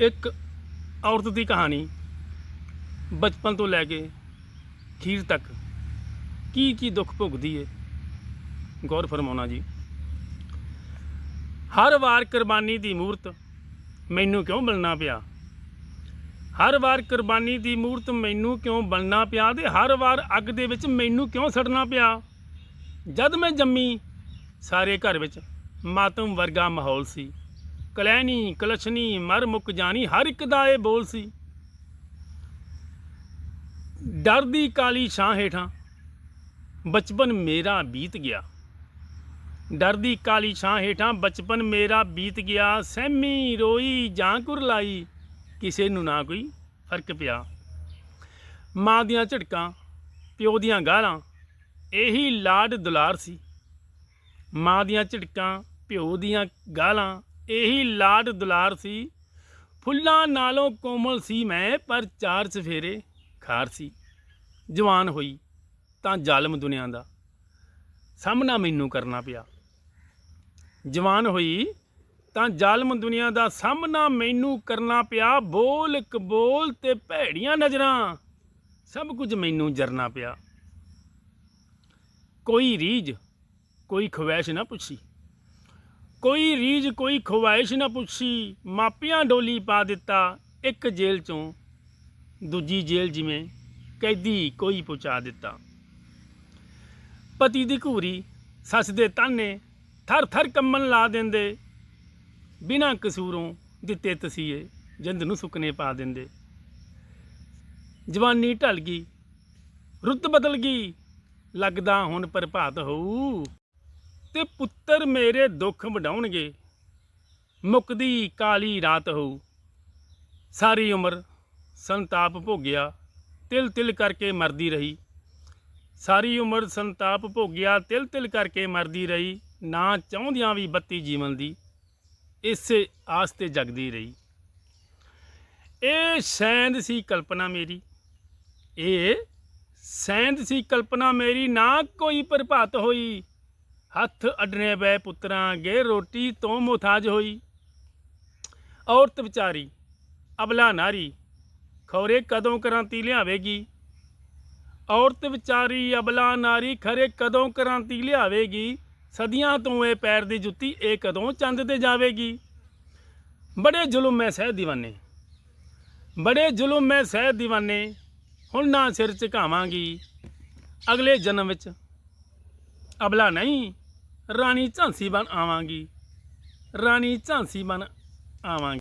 ਇੱਕ ਔਰਤ ਦੀ ਕਹਾਣੀ ਬਚਪਨ ਤੋਂ ਲੈ ਕੇ ਖੀਰ ਤੱਕ ਕੀ ਕੀ ਦੁੱਖ ਭੁਗਦੀ ਏ? ਗੌਰ ਫਰਮਾਉਣਾ ਜੀ। ਹਰ ਵਾਰ ਕੁਰਬਾਨੀ ਦੀ ਮੂਰਤ ਮੈਨੂੰ ਕਿਉਂ ਬਣਨਾ ਪਿਆ? ਹਰ ਵਾਰ ਕੁਰਬਾਨੀ ਦੀ ਮੂਰਤ ਮੈਨੂੰ ਕਿਉਂ ਬਣਨਾ ਪਿਆ ਤੇ ਹਰ ਵਾਰ ਅੱਗ ਦੇ ਵਿੱਚ ਮੈਨੂੰ ਕਿਉਂ ਸੜਨਾ ਪਿਆ? ਜਦ ਮੈਂ ਜੰਮੀ, ਸਾਰੇ ਘਰ ਵਿੱਚ ਮਾਤਮ ਵਰਗਾ ਮਾਹੌਲ ਸੀ। ਕਲੈਣੀ ਕਲਸ਼ਨੀ ਮਰ ਮੁੱਕ ਜਾਣੀ, ਹਰ ਇੱਕ ਦਾ ਇਹ ਬੋਲ ਸੀ। ਡਰ ਦੀ ਕਾਲੀ ਛਾਂ ਹੇਠਾਂ ਬਚਪਨ ਮੇਰਾ ਬੀਤ ਗਿਆ। ਡਰ ਦੀ ਕਾਲੀ ਛਾਂ ਹੇਠਾਂ ਬਚਪਨ ਮੇਰਾ ਬੀਤ ਗਿਆ। ਸਹਿਮੀ ਰੋਈ ਜਾਂ ਕੁਰਲਾਈ ਕਿਸੇ ਨੂੰ ਨਾ ਕੋਈ ਫ਼ਰਕ ਪਿਆ। ਮਾਂ ਦੀਆਂ ਝਟਕਾਂ, ਪਿਓ ਦੀਆਂ ਗਾਲਾਂ, ਇਹੀ ਲਾਡ ਦੁਲਾਰ ਸੀ। ਮਾਂ ਦੀਆਂ ਝਟਕਾਂ, ਪਿਓ ਦੀਆਂ ਗਾਲਾਂ ਇਹੀ ਲਾਡ ਦੁਲਾਰ ਸੀ। ਫੁੱਲਾਂ ਨਾਲੋਂ ਕੋਮਲ ਸੀ ਮੈਂ, ਪਰ ਚਾਰ ਸਫੇਰੇ ਖਾਰ ਸੀ। ਜਵਾਨ ਹੋਈ ਤਾਂ ਜ਼ਾਲਮ ਦੁਨੀਆ ਦਾ, ਸਾਹਮਣਾ ਮੈਨੂੰ ਕਰਨਾ ਪਿਆ। ਜਵਾਨ ਹੋਈ ਤਾਂ ਜ਼ਾਲਮ ਦੁਨੀਆ ਦਾ, ਸਾਹਮਣਾ ਮੈਨੂੰ ਕਰਨਾ ਪਿਆ। ਬੋਲ ਕਬੋਲ ਤੇ ਭੈੜੀਆਂ ਨਜ਼ਰਾਂ, ਸਭ ਕੁਝ ਮੈਨੂੰ ਜਰਨਾ ਪਿਆ। ਕੋਈ ਰੀਝ, ਕੋਈ ਖਵਾਇਸ਼ ਨਾ ਪੁੱਛੀ। ਕੋਈ ਰੀਝ, ਕੋਈ ਖਵਾਇਸ਼ ਨਾ ਪੁੱਛੀ, ਮਾਪਿਆਂ ਡੋਲੀ ਪਾ ਦਿੱਤਾ ਇੱਕ ਜੇਲ੍ਹ ਚੋਂ। ਦੂਜੀ ਜੇਲ੍ਹ ਜਿਵੇਂ ਕੈਦੀ ਕੋਈ ਪਹੁੰਚਾ ਦਿੱਤਾ। ਪਤੀ ਦੀ ਘੂਰੀ ਸੱਸ ਦੇ ਤਾਨੇ ਥਰ ਥਰ ਕੰਮਨ ਲਾ ਦਿੰਦੇ। ਬਿਨਾਂ ਕਸੂਰੋਂ ਦਿੱਤੇ ਤਸੀਏ ਜਿੰਦ ਨੂੰ ਸੁੱਕਨੇ ਪਾ ਦਿੰਦੇ। ਜਵਾਨੀ ਢਲ ਗਈ, ਰੁੱਤ ਬਦਲ ਗਈ, ਲੱਗਦਾ ਹੁਣ ਪ੍ਰਭਾਤ ਹੋਊ। ਤੇ ਪੁੱਤਰ ਮੇਰੇ ਦੁੱਖ ਵਡਾਉਣਗੇ। ਮੁਕਦੀ ਕਾਲੀ ਰਾਤ ਹੋਊ। ਸਾਰੀ ਉਮਰ ਸੰਤਾਪ ਭੋਗਿਆ ਤਿਲ ਤਿਲ ਕਰਕੇ ਮਰਦੀ ਰਹੀ। ਸਾਰੀ ਉਮਰ ਸੰਤਾਪ ਭੋਗਿਆ ਤਿਲ ਤਿਲ ਕਰਕੇ ਮਰਦੀ ਰਹੀ। ਨਾ ਚਾਹੁੰਦਿਆਂ ਵੀ ਬੱਤੀ ਜੀਵਨ ਦੀ, ਇਸੇ ਆਸ ਤੇ ਜਗਦੀ ਰਹੀ। ਇਹ ਸੈਂਦ ਸੀ ਕਲਪਨਾ ਮੇਰੀ। ਇਹ ਸੈਂਦ ਸੀ ਕਲਪਨਾ ਮੇਰੀ। ਨਾ ਕੋਈ ਪ੍ਰਭਾਤ ਹੋਈ। ਹੱਥ ਅੱਡਨੇ ਬੈ ਪੁੱਤਰਾਂ ਗੇ ਰੋਟੀ ਤੋਂ ਮੁਹਤਾਜ ਹੋਈ। ਔਰਤ ਵਿਚਾਰੀ, ਅਬਲਾ ਨਾਰੀ, ਖੌਰੇ ਕਦੋਂ ਕ੍ਰਾਂਤੀ ਲਿਆਵੇਗੀ? ਔਰਤ ਵਿਚਾਰੀ, ਅਬਲਾ ਨਾਰੀ, ਖਰੇ ਕਦੋਂ ਕ੍ਰਾਂਤੀ ਲਿਆਵੇਗੀ? ਸਦੀਆਂ ਤੋਂ ਇਹ ਪੈਰ ਦੀ ਜੁੱਤੀ ਇਹ ਕਦੋਂ ਚੰਦ ਤੇ ਜਾਵੇਗੀ? ਬੜੇ ਜ਼ੁਲਮ ਹੈ ਸਹਿ دیਵਾਨੇ ਬੜੇ ਜ਼ੁਲਮ ਹੈ ਸਹਿ دیਵਾਨੇ ਹੁਣ ਨਾ ਸਿਰ ਝੁਕਾਵਾਂਗੀ ਅਗਲੇ ਜਨਮ ਵਿੱਚ। ਅਬਲਾ ਨਹੀਂ ਰਾਣੀ ਝਾਂਸੀ ਬਣ ਆਵਾਂਗੀ। ਰਾਣੀ ਝਾਂਸੀ ਬਣ ਆਵਾਂਗੀ।